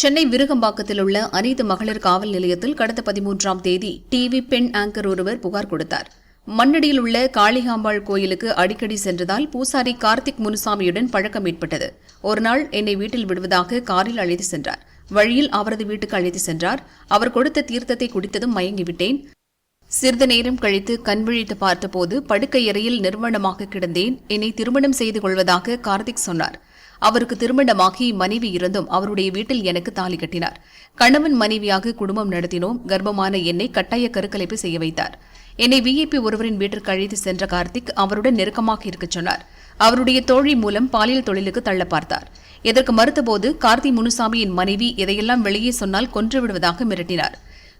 சென்னை விருகம்பாக்கத்தில் உள்ள அனைத்து மகளிர் காவல் நிலையத்தில் கடந்த பதிமூன்றாம் தேதி டிவி பெண் ஆங்கர் ஒருவர் புகார் கொடுத்தார். மண்ணடியில் உள்ள காளிகாம்பாள் கோயிலுக்கு அடிக்கடி சென்றதால் பூசாரி கார்த்திக் முனுசாமியுடன் பழக்கம் ஏற்பட்டது. ஒருநாள் என்னை வீட்டில் விடுவதாக காரில் அழைத்து சென்றார். வழியில் அவரது வீட்டுக்கு அழைத்து சென்றார். அவர் கொடுத்த தீர்த்தத்தை குடித்ததும் மயங்கிவிட்டேன். சிறிது நேரம் கழித்து கண் விழித்து பார்த்தபோது படுக்கை அறையில் நிர்வாணமாக கிடந்தேன். என்னை திருமணம் செய்து கொள்வதாக கார்த்திக் சொன்னார். அவருக்கு திருமணமாகி மனைவி இருந்தும் அவருடைய வீட்டில் எனக்கு தாலி கட்டினார். கணவன் மனைவியாக குடும்பம் நடத்தினோம். கர்ப்பமான என்னை கட்டாய கருக்கலைப்பு செய்ய வைத்தார். என்னை விஐபி ஒருவரின் வீட்டிற்கு அழைத்து சென்ற கார்த்திக் அவருடன் நெருக்கமாக இருக்கச் சொன்னார். அவருடைய தோழி மூலம் பாலியல் தொழிலுக்கு தள்ள பார்த்தார் இதற்கு மறுத்தபோது கார்த்தி முனுசாமியின் மனைவி எதையெல்லாம் வெளியே சொன்னால் கொன்று விடுவதாக மிரட்டினார்.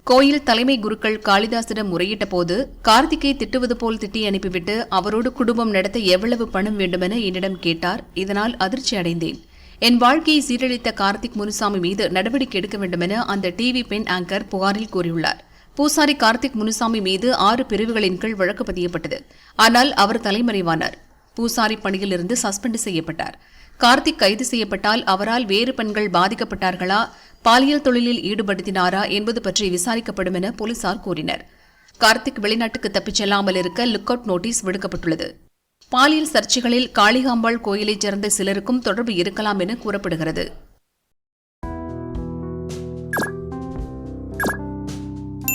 கோயில் தலைமை குருக்கள் காளிதாசிடம் முறையிட்ட போது கார்த்திகை திட்டுவது போல் திட்டி அனுப்பிவிட்டு அவரோடு குடும்பம் நடத்த எவ்வளவு பணம் வேண்டுமென என்னிடம் கேட்டார். இதனால் அதிர்ச்சி அடைந்தேன். என் வாழ்க்கையை சீரழித்த கார்த்திக் முனுசாமி மீது நடவடிக்கை எடுக்க வேண்டுமென அந்த டிவி பெண் ஆங்கர் புகாரில் கூறியுள்ளார். பூசாரி கார்த்திக் முனுசாமி மீது ஆறு பிரிவுகளின் கீழ் வழக்கு பதியப்பட்டது. ஆனால் அவர் தலைமறைவானார். பூசாரி பணியிலிருந்து சஸ்பெண்ட் செய்யப்பட்டார். கார்த்திக் கைது செய்யப்பட்டால் அவரால் வேறு பெண்கள் பாதிக்கப்பட்டார்களா? பாலியல் தொழிலில் ஈடுபடுத்தினாரா என்பது பற்றி விசாரிக்கப்படும் என போலீசார் கூறினர். கார்த்திக் வெளிநாட்டுக்கு தப்பிச் செல்லாமல் இருக்க லுக் அவுட் நோட்டீஸ் விடுக்கப்பட்டுள்ளது. பாலியல் சர்ச்சைகளில் காளிகாம்பாள் கோயிலைச் சேர்ந்த சிலருக்கும் தொடர்பு இருக்கலாம் என கூறப்படுகிறது.